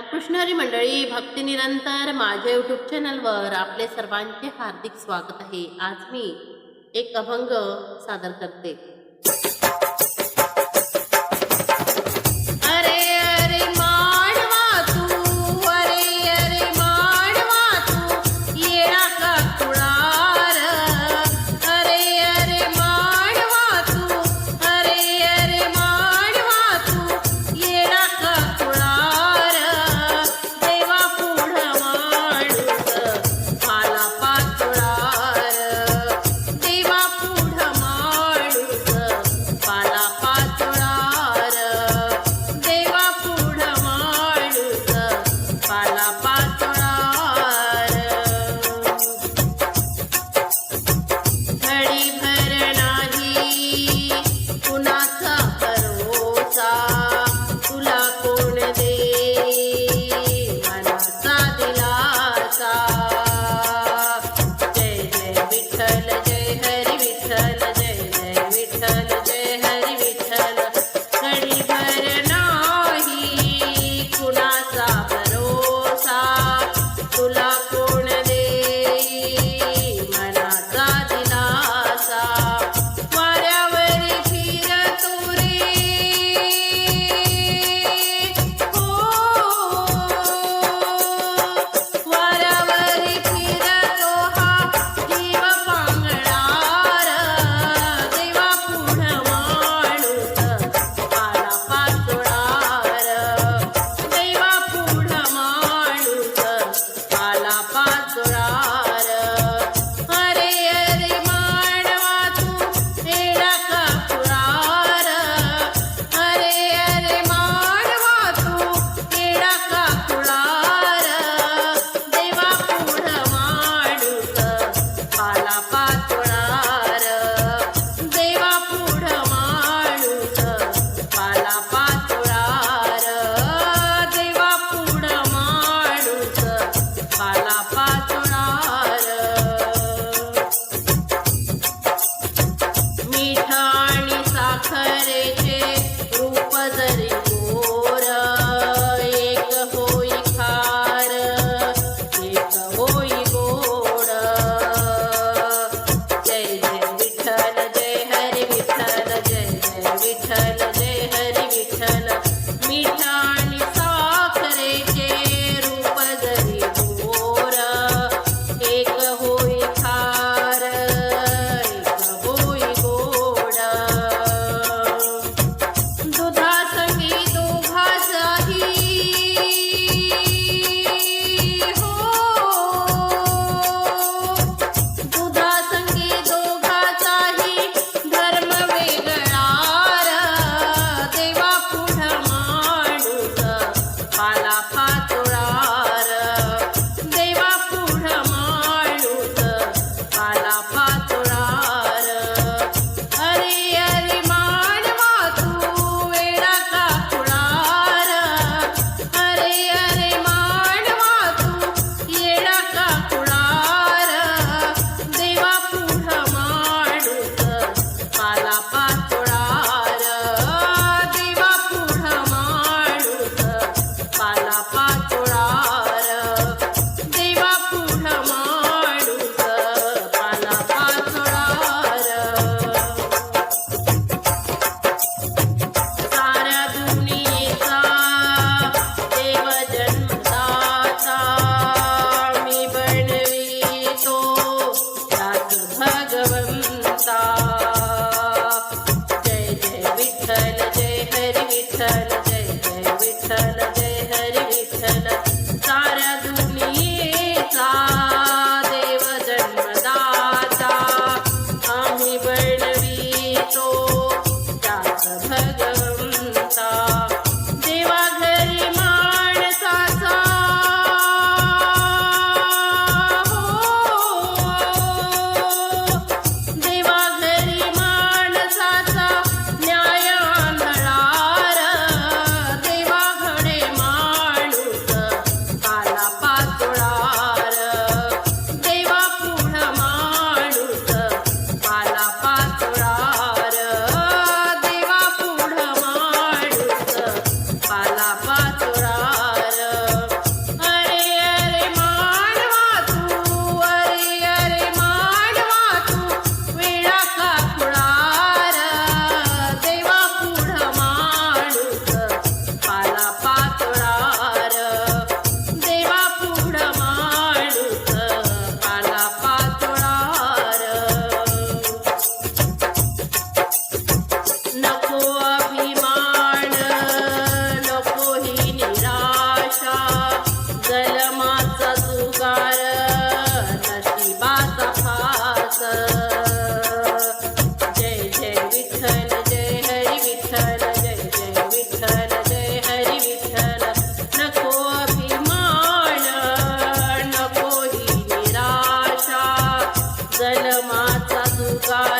रामकृष्णहरी मंडळी भक्ती निरंतर माझ्या यूट्यूब चॅनलवर आपले सर्वांचे हार्दिक स्वागत आहे. आज मी एक अभंग सादर करते. God.